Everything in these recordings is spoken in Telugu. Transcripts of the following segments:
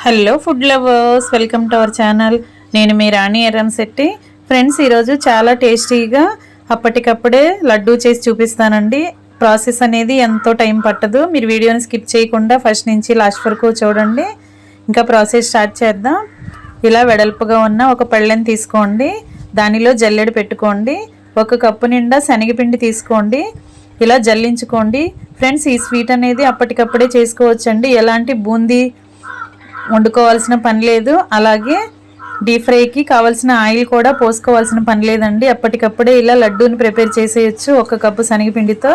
Hello food lovers welcome to our channel నేను మీ రాణి ఎర్రం శెట్టి. ఫ్రెండ్స్ ఈరోజు చాలా టేస్టీగా అప్పటికప్పుడే లడ్డూ చేసి చూపిస్తానండి. ప్రాసెస్ అనేది ఎంతో టైం పట్టదు. మీరు వీడియోని స్కిప్ చేయకుండా ఫస్ట్ నుంచి లాస్ట్ వరకు చూడండి. ఇంకా ప్రాసెస్ స్టార్ట్ చేద్దాం. ఇలా వెడల్పుగా ఉన్న ఒక పళ్ళెని తీసుకోండి. దానిలో జల్లెడ పెట్టుకోండి. ఒక కప్పు నిండా శనగపిండి తీసుకోండి. ఇలా జల్లించుకోండి. ఫ్రెండ్స్ ఈ స్వీట్ అనేది అప్పటికప్పుడే చేసుకోవచ్చండి. ఎలాంటి బూందీ వండుకోవాల్సిన పని లేదు. అలాగే డీప్ ఫ్రైకి కావాల్సిన ఆయిల్ కూడా పోసుకోవాల్సిన పని లేదండి. అప్పటికప్పుడే ఇలా లడ్డూని ప్రిపేర్ చేసేయచ్చు. ఒక కప్పు శనగపిండితో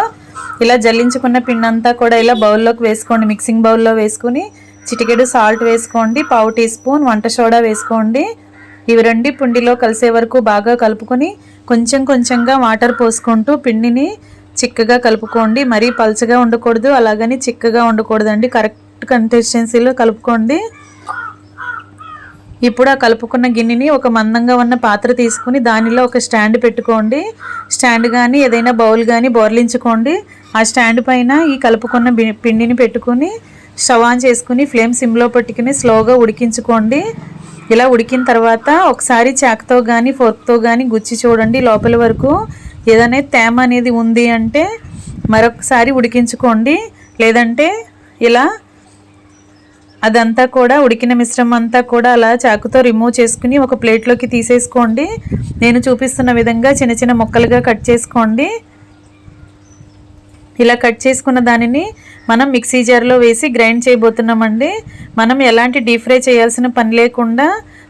ఇలా జల్లించుకున్న పిండి అంతా కూడా ఇలా బౌల్లోకి వేసుకోండి. మిక్సింగ్ బౌల్లో వేసుకుని చిటికెడు సాల్ట్ వేసుకోండి. పావు టీ స్పూన్ వంట సోడా వేసుకోండి. ఇవి రెండు పిండిలో కలిసే వరకు బాగా కలుపుకొని కొంచెం కొంచెంగా వాటర్ పోసుకుంటూ పిండిని చిక్కగా కలుపుకోండి. మరీ పల్చగా ఉండకూడదు. అలాగని చిక్కగా ఉండకూడదండి. కరెక్ట్ కన్సిస్టెన్సీలో కలుపుకోండి. ఇప్పుడు ఆ కలుపుకున్న గిన్నెని ఒక మందంగా ఉన్న పాత్ర తీసుకుని దానిలో ఒక స్టాండ్ పెట్టుకోండి. స్టాండ్ కానీ ఏదైనా బౌల్ కానీ బోర్లించుకోండి. ఆ స్టాండ్ పైన ఈ కలుపుకున్న బి- పిండిని పెట్టుకుని స్టవ్ ఆన్ చేసుకుని ఫ్లేమ్ సిమ్లో పెట్టుకుని స్లోగా ఉడికించుకోండి. ఇలా ఉడికిన తర్వాత ఒకసారి చాక్తో కానీ ఫోర్క్తో కానీ గుచ్చి చూడండి లోపల వరకు. ఏదైనా తేమ అనేది ఉంది అంటే మరొకసారి ఉడికించుకోండి. లేదంటే ఇలా అదంతా కూడా ఉడికిన మిశ్రమం అంతా కూడా అలా చాకుతో రిమూవ్ చేసుకుని ఒక ప్లేట్లోకి తీసేసుకోండి. నేను చూపిస్తున్న విధంగా చిన్న చిన్న ముక్కలుగా కట్ చేసుకోండి. ఇలా కట్ చేసుకున్న దానిని మనం మిక్సీ జార్లో వేసి గ్రైండ్ చేయబోతున్నామండి. మనం ఎలాంటి డీప్ ఫ్రై చేయాల్సిన పని లేకుండా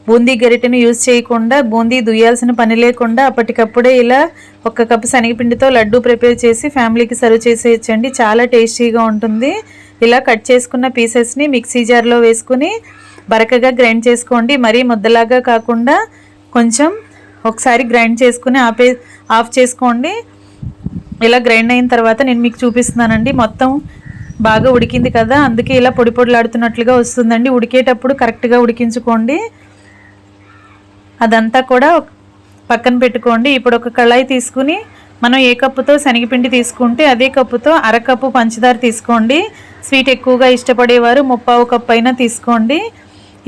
బూందీ గరిటెను యూజ్ చేయకుండా బూందీ దుయ్యాల్సిన పని లేకుండా అప్పటికప్పుడే ఇలా ఒక కప్పు శనగపిండితో లడ్డు ప్రిపేర్ చేసి ఫ్యామిలీకి సర్వ్ చేసేయచ్చండి. చాలా టేస్టీగా ఉంటుంది. ఇలా కట్ చేసుకున్న పీసెస్ని మిక్సీ జార్లో వేసుకుని బరకగా గ్రైండ్ చేసుకోండి. మరీ ముద్దలాగా కాకుండా కొంచెం ఒకసారి గ్రైండ్ చేసుకుని ఆపే ఆఫ్ చేసుకోండి. ఇలా గ్రైండ్ అయిన తర్వాత నేను మీకు చూపిస్తున్నానండి. మొత్తం బాగా ఉడికింది కదా అందుకే ఇలా పొడి పొడిలాడుతున్నట్లుగా వస్తుందండి. ఉడికేటప్పుడు కరెక్ట్గా ఉడికించుకోండి. అదంతా కూడా పక్కన పెట్టుకోండి. ఇప్పుడు ఒక కళాయి తీసుకుని మనం ఏ కప్పుతో శనగపిండి తీసుకుంటే అదే కప్పుతో అరకప్పు పంచదార తీసుకోండి. స్వీట్ ఎక్కువగా ఇష్టపడేవారు. ముప్పావు కప్పు అయినా తీసుకోండి.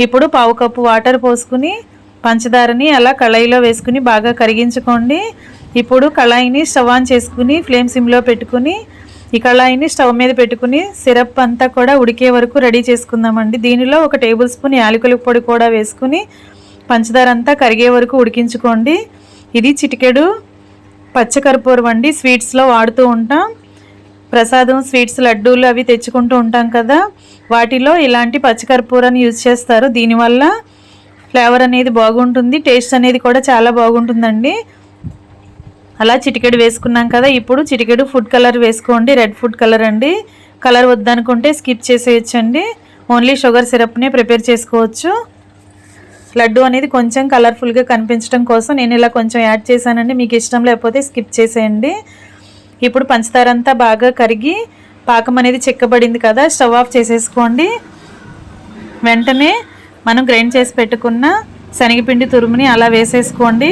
ఇప్పుడు పావు కప్పు వాటర్ పోసుకుని పంచదారని అలా కళాయిలో వేసుకుని బాగా కరిగించుకోండి. ఇప్పుడు కళాయిని స్టవ్ ఆన్ చేసుకుని ఫ్లేమ్ సిమ్లో పెట్టుకుని ఈ కళాయిని స్టవ్ మీద పెట్టుకుని సిరప్ అంతా కూడా ఉడికే వరకు రెడీ చేసుకుందామండి. దీనిలో ఒక టేబుల్ స్పూన్ యాలకుల పొడి కూడా వేసుకుని పంచదార అంతా కరిగే వరకు ఉడికించుకోండి. ఇది చిటికెడు పచ్చకర్పూరం అండి. స్వీట్స్లో వాడుతూ ఉంటాం. ప్రసాదం స్వీట్స్ లడ్డూలు అవి తెచ్చుకుంటూ ఉంటాం కదా. వాటిలో ఇలాంటి పచ్చికర్పూరాన్ని యూజ్ చేస్తారు. దీనివల్ల ఫ్లేవర్ అనేది బాగుంటుంది. టేస్ట్ అనేది కూడా చాలా బాగుంటుందండి. అలా చిటికెడు వేసుకున్నాం కదా. ఇప్పుడు చిటికెడు ఫుడ్ కలర్ వేసుకోండి. రెడ్ ఫుడ్ కలర్ అండి. కలర్ వద్దనుకుంటే స్కిప్ చేసేయచ్చండి. ఓన్లీ షుగర్ సిరప్నే ప్రిపేర్ చేసుకోవచ్చు. లడ్డు అనేది కొంచెం కలర్ఫుల్గా కనిపించడం కోసం నేను ఇలా కొంచెం యాడ్ చేశానండి. మీకు ఇష్టం లేకపోతే స్కిప్ చేసేయండి. ఇప్పుడు పంచదార అంతా బాగా కరిగి పాకం అనేది చిక్కబడింది కదా స్టవ్ ఆఫ్ చేసేసుకోండి. వెంటనే మనం గ్రైండ్ చేసి పెట్టుకున్న శనగపిండి తురుముని అలా వేసేసుకోండి.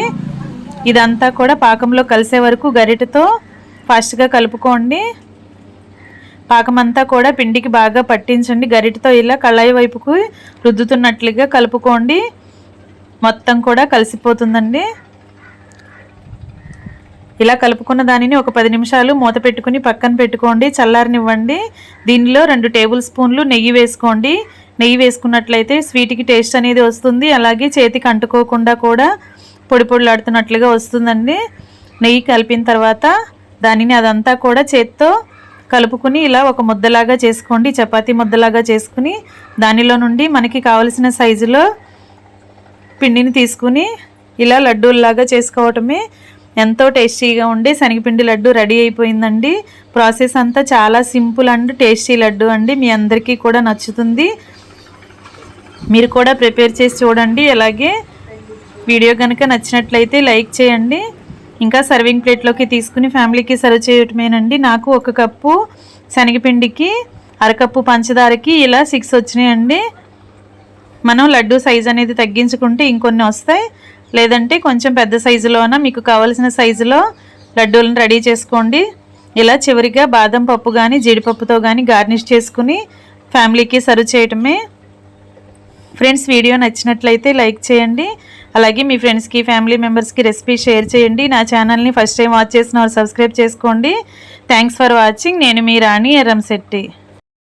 ఇదంతా కూడా పాకంలో కలిసే వరకు గరిటతో ఫాస్ట్గా కలుపుకోండి. పాకం అంతా కూడా పిండికి బాగా పట్టించండి. గరిటతో ఇలా కళాయి వైపుకు రుద్దుతున్నట్లుగా కలుపుకోండి. మొత్తం కూడా కలిసిపోతుందండి. ఇలా కలుపుకున్న దానిని ఒక పది నిమిషాలు మూత పెట్టుకుని పక్కన పెట్టుకోండి చల్లారనివ్వండి. దీనిలో రెండు టేబుల్ స్పూన్లు నెయ్యి వేసుకోండి. నెయ్యి వేసుకున్నట్లయితే స్వీట్కి టేస్ట్ అనేది వస్తుంది. అలాగే చేతికి అంటుకోకుండా కూడా పొడి పొడిలాడుతున్నట్లుగా వస్తుందండి. నెయ్యి కలిపిన తర్వాత దానిని అదంతా కూడా చేత్తో కలుపుకుని ఇలా ఒక ముద్దలాగా చేసుకోండి. చపాతీ ముద్దలాగా చేసుకుని దానిలో నుండి మనకి కావలసిన సైజులో పిండిని తీసుకుని ఇలా లడ్డూల్లాగా చేసుకోవటమే ఎంతో టేస్టీగా ఉండి శనగపిండి లడ్డు రెడీ అయిపోయిందండి. ప్రాసెస్ అంతా చాలా సింపుల్ అండ్ టేస్టీ లడ్డు అండి. మీ అందరికీ కూడా నచ్చుతుంది. మీరు కూడా ప్రిపేర్ చేసి చూడండి. అలాగే వీడియో కనుక నచ్చినట్లయితే లైక్ చేయండి. ఇంకా సర్వింగ్ ప్లేట్లోకి తీసుకుని ఫ్యామిలీకి సర్వ్ చేయటమేనండి. నాకు ఒక కప్పు శనగపిండికి అరకప్పు పంచదారకి ఇలా సిక్స్ వచ్చినాయండి. మనం లడ్డు సైజ్ అనేది తగ్గించుకుంటే ఇంకొన్ని వస్తాయి. లేదంటే కొంచెం పెద్ద సైజులోన మీకు కావలసిన సైజులో లడ్డూలను రెడీ చేసుకోండి. ఇలా చివరిగా బాదం పప్పు కానీ జీడిపప్పుతో కానీ గార్నిష్ చేసుకుని ఫ్యామిలీకి సర్వ్ చేయటమే. ఫ్రెండ్స్ వీడియో నచ్చినట్లయితే లైక్ చేయండి. అలాగే మీ ఫ్రెండ్స్కి ఫ్యామిలీ మెంబర్స్కి రెసిపీ షేర్ చేయండి. నా ఛానల్ని ఫస్ట్ టైం వాచ్ చేసిన వారు సబ్స్క్రైబ్ చేసుకోండి. Thanks for watching. నేను మీ రాణి ఎర్రంశెట్టి